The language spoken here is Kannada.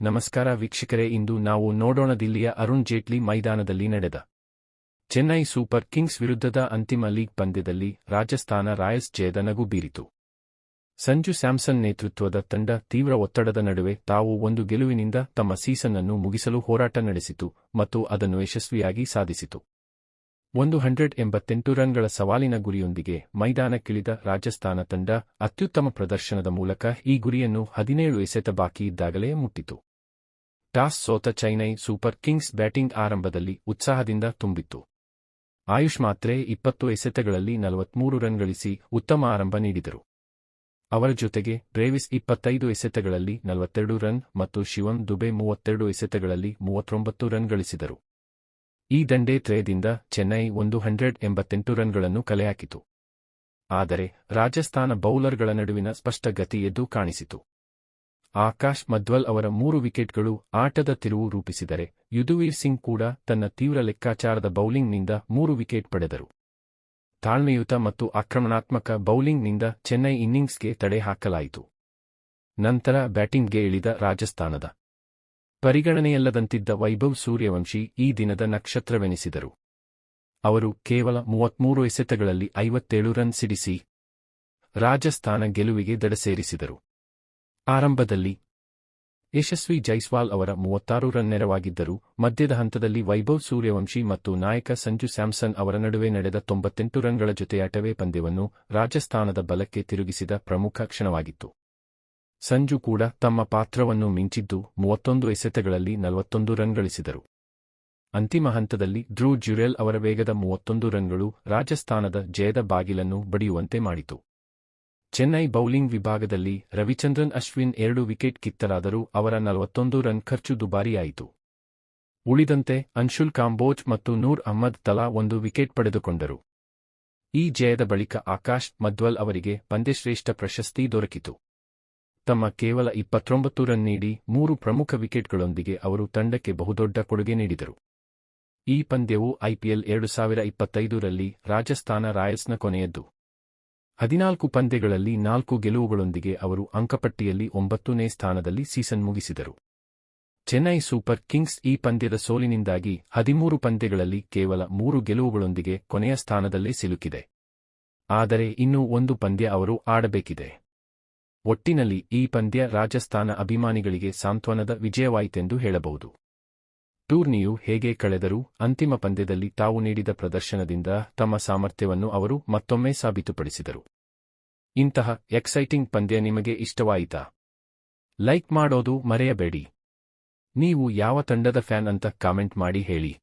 ನಮಸ್ಕಾರ ವೀಕ್ಷಕರೇ, ಇಂದು ನಾವು ನೋಡೋಣ ದಿಲ್ಲಿಯ ಅರುಣ್ ಜೇಟ್ಲಿ ಮೈದಾನದಲ್ಲಿ ನಡೆದ ಚೆನ್ನೈ ಸೂಪರ್ ಕಿಂಗ್ಸ್ ವಿರುದ್ಧದ ಅಂತಿಮ ಲೀಗ್ ಪಂದ್ಯದಲ್ಲಿ ರಾಜಸ್ಥಾನ ರಾಯಲ್ಸ್ ಜಯದ ನಗು ಬೀರಿತು. ಸಂಜು ಸ್ಯಾಮ್ಸನ್ ನೇತೃತ್ವದ ತಂಡ ತೀವ್ರ ಒತ್ತಡದ ನಡುವೆ ತಾವು ಒಂದು ಗೆಲುವಿನಿಂದ ತಮ್ಮ ಸೀಸನ್ ಅನ್ನು ಮುಗಿಸಲು ಹೋರಾಟ ನಡೆಸಿತು ಮತ್ತು ಅದನ್ನು ಯಶಸ್ವಿಯಾಗಿ ಸಾಧಿಸಿತು. ಒಂದು ಹಂಡ್ರೆಡ್ ಎಂಬತ್ತೆಂಟು ರನ್ಗಳ ಸವಾಲಿನ ಗುರಿಯೊಂದಿಗೆ ಮೈದಾನಕ್ಕಿಳಿದ ರಾಜಸ್ಥಾನ ತಂಡ ಅತ್ಯುತ್ತಮ ಪ್ರದರ್ಶನದ ಮೂಲಕ ಈ ಗುರಿಯನ್ನು ಹದಿನೇಳು ಎಸೆತ ಬಾಕಿ ಇದ್ದಾಗಲೇ ಮುಟ್ಟಿತು. ಟಾಸ್ ಸೋತ ಚೈನೈ ಸೂಪರ್ ಕಿಂಗ್ಸ್ ಬ್ಯಾಟಿಂಗ್ ಆರಂಭದಲ್ಲಿ ಉತ್ಸಾಹದಿಂದ ತುಂಬಿತ್ತು. ಆಯುಷ್ ಮಾತ್ರೆ ಇಪ್ಪತ್ತು ಎಸೆತಗಳಲ್ಲಿ ನಲವತ್ಮೂರು ರನ್ ಗಳಿಸಿ ಉತ್ತಮ ಆರಂಭ ನೀಡಿದರು. ಅವರ ಜೊತೆಗೆ ಡ್ರೇವಿಸ್ ಇಪ್ಪತ್ತೈದು ಎಸೆತಗಳಲ್ಲಿ ನಲವತ್ತೆರಡು ರನ್ ಮತ್ತು ಶಿವನ್ ದುಬೆ ಮೂವತ್ತೆರಡು ಎಸೆತಗಳಲ್ಲಿ ಮೂವತ್ತೊಂಬತ್ತು ರನ್ ಗಳಿಸಿದರು. ಈ ದಂಡೆ ತ್ರಯದಿಂದ ಚೆನ್ನೈ ಒಂದು ಹಂಡ್ರೆಡ್ ಎಂಬತ್ತೆಂಟು ರನ್ಗಳನ್ನು ಕಲೆಹಾಕಿತು ಆದರೆ ರಾಜಸ್ಥಾನ ಬೌಲರ್ಗಳ ನಡುವಿನ ಸ್ಪಷ್ಟ ಗತಿ ಎದ್ದು ಕಾಣಿಸಿತು. ಆಕಾಶ್ ಮಧ್ವಲ್ ಅವರ ಮೂರು ವಿಕೆಟ್ಗಳು ಆಟದ ತಿರುವು ರೂಪಿಸಿದರೆ ಯುದುವೀರ್ ಸಿಂಗ್ ಕೂಡ ತನ್ನ ತೀವ್ರ ಲೆಕ್ಕಾಚಾರದ ಬೌಲಿಂಗ್ನಿಂದ ಮೂರು ವಿಕೆಟ್ ಪಡೆದರು. ತಾಳ್ಮೆಯುತ ಮತ್ತು ಆಕ್ರಮಣಾತ್ಮಕ ಬೌಲಿಂಗ್ನಿಂದ ಚೆನ್ನೈ ಇನ್ನಿಂಗ್ಸ್ಗೆ ತಡೆ ಹಾಕಲಾಯಿತು. ನಂತರ ಬ್ಯಾಟಿಂಗ್ಗೆ ಇಳಿದ ರಾಜಸ್ಥಾನದ ಪರಿಗಣನೆಯಲ್ಲದಂತಿದ್ದ ವೈಭವ್ ಸೂರ್ಯವಂಶಿ ಈ ದಿನದ ನಕ್ಷತ್ರವೆನಿಸಿದರು. ಅವರು ಕೇವಲ ಮೂವತ್ಮೂರು ಎಸೆತಗಳಲ್ಲಿ ಐವತ್ತೇಳು ರನ್ ಸಿಡಿಸಿ ರಾಜಸ್ಥಾನ ಗೆಲುವಿಗೆ ದಡಸೇರಿಸಿದರು ಆರಂಭದಲ್ಲಿ ಯಶಸ್ವಿ ಜೈಸ್ವಾಲ್ ಅವರ ಮೂವತ್ತಾರು ರನ್ ನೆರವಾಗಿದ್ದರು, ಮಧ್ಯದ ಹಂತದಲ್ಲಿ ವೈಭವ್ ಸೂರ್ಯವಂಶಿ ಮತ್ತು ನಾಯಕ ಸಂಜು ಸ್ಯಾಮ್ಸನ್ ಅವರ ನಡುವೆ ನಡೆದ ತೊಂಬತ್ತೆಂಟು ರನ್ಗಳ ಜೊತೆಯಾಟವೇ ಪಂದ್ಯವನ್ನು ರಾಜಸ್ಥಾನದ ಬಲಕ್ಕೆ ತಿರುಗಿಸಿದ ಪ್ರಮುಖ ಕ್ಷಣವಾಗಿತ್ತು. ಸಂಜು ಕೂಡ ತಮ್ಮ ಪಾತ್ರವನ್ನು ಮಿಂಚಿದ್ದು ಮೂವತ್ತೊಂದು ಎಸೆತಗಳಲ್ಲಿ ನಲವತ್ತೊಂದು ರನ್ ಗಳಿಸಿದರು. ಅಂತಿಮ ಹಂತದಲ್ಲಿ ಧ್ರೂ ಜ್ಯುರೆಲ್ ಅವರ ವೇಗದ ಮೂವತ್ತೊಂದು ರನ್ಗಳು ರಾಜಸ್ಥಾನದ ಜಯದ ಬಾಗಿಲನ್ನು ಬಡಿಯುವಂತೆ ಮಾಡಿತು. ಚೆನ್ನೈ ಬೌಲಿಂಗ್ ವಿಭಾಗದಲ್ಲಿ ರವಿಚಂದ್ರನ್ ಅಶ್ವಿನ್ ಎರಡು ವಿಕೆಟ್ ಕಿತ್ತರಾದರೂ ಅವರ ನಲವತ್ತೊಂದು ರನ್ ಖರ್ಚು ದುಬಾರಿಯಾಯಿತು. ಉಳಿದಂತೆ ಅನ್ಶುಲ್ ಕಾಂಬೋಜ್ ಮತ್ತು ನೂರ್ ಅಹ್ಮದ್ ತಲಾ ಒಂದು ವಿಕೆಟ್ ಪಡೆದುಕೊಂಡರು. ಈ ಜಯದ ಬಳಿಕ ಆಕಾಶ್ ಮಧ್ವಲ್ ಅವರಿಗೆ ಪಂದ್ಯಶ್ರೇಷ್ಠ ಪ್ರಶಸ್ತಿ ದೊರಕಿತು. ತಮ್ಮ ಕೇವಲ ಇಪ್ಪತ್ತೊಂಬತ್ತು ರನ್ ನೀಡಿ ಮೂರು ಪ್ರಮುಖ ವಿಕೆಟ್ಗಳೊಂದಿಗೆ ಅವರು ತಂಡಕ್ಕೆ ಬಹುದೊಡ್ಡ ಕೊಡುಗೆ ನೀಡಿದರು. ಈ ಪಂದ್ಯವು ಐಪಿಎಲ್ ಎರಡು ಸಾವಿರ ಇಪ್ಪತ್ತೈದರಲ್ಲಿ ರಾಜಸ್ಥಾನ ರಾಯಲ್ಸ್ನ ಕೊನೆಯದ್ದು. ಹದಿನಾಲ್ಕು ಪಂದ್ಯಗಳಲ್ಲಿ ನಾಲ್ಕು ಗೆಲುವುಗಳೊಂದಿಗೆ ಅವರು ಅಂಕಪಟ್ಟಿಯಲ್ಲಿ ಒಂಬತ್ತನೇ ಸ್ಥಾನದಲ್ಲಿ ಸೀಸನ್ ಮುಗಿಸಿದರು. ಚೆನ್ನೈ ಸೂಪರ್ ಕಿಂಗ್ಸ್ ಈ ಪಂದ್ಯದ ಸೋಲಿನಿಂದಾಗಿ ಹದಿಮೂರು ಪಂದ್ಯಗಳಲ್ಲಿ ಕೇವಲ ಮೂರು ಗೆಲುವುಗಳೊಂದಿಗೆ ಕೊನೆಯ ಸ್ಥಾನದಲ್ಲೇ ಸಿಲುಕಿದೆ. ಆದರೆ ಇನ್ನೂ ಒಂದು ಪಂದ್ಯ ಅವರು ಆಡಬೇಕಿದೆ. ಒಟ್ಟಿನಲ್ಲಿ ಈ ಪಂದ್ಯ ರಾಜಸ್ಥಾನ ಅಭಿಮಾನಿಗಳಿಗೆ ಸಾಂತ್ವನದ ವಿಜಯವಾಯಿತೆಂದು ಹೇಳಬಹುದು. ಟೂರ್ನಿಯು ಹೇಗೆ ಕಳೆದರೂ ಅಂತಿಮ ಪಂದ್ಯದಲ್ಲಿ ತಾವು ನೀಡಿದ ಪ್ರದರ್ಶನದಿಂದ ತಮ್ಮ ಸಾಮರ್ಥ್ಯವನ್ನು ಅವರು ಮತ್ತೊಮ್ಮೆ ಸಾಬೀತುಪಡಿಸಿದರು. ಇಂತಹ ಎಕ್ಸೈಟಿಂಗ್ ಪಂದ್ಯ ನಿಮಗೆ ಇಷ್ಟವಾಯಿತಾ? ಲೈಕ್ ಮಾಡೋದು ಮರೆಯಬೇಡಿ. ನೀವು ಯಾವ ತಂಡದ ಫ್ಯಾನ್ ಅಂತ ಕಾಮೆಂಟ್ ಮಾಡಿ ಹೇಳಿ.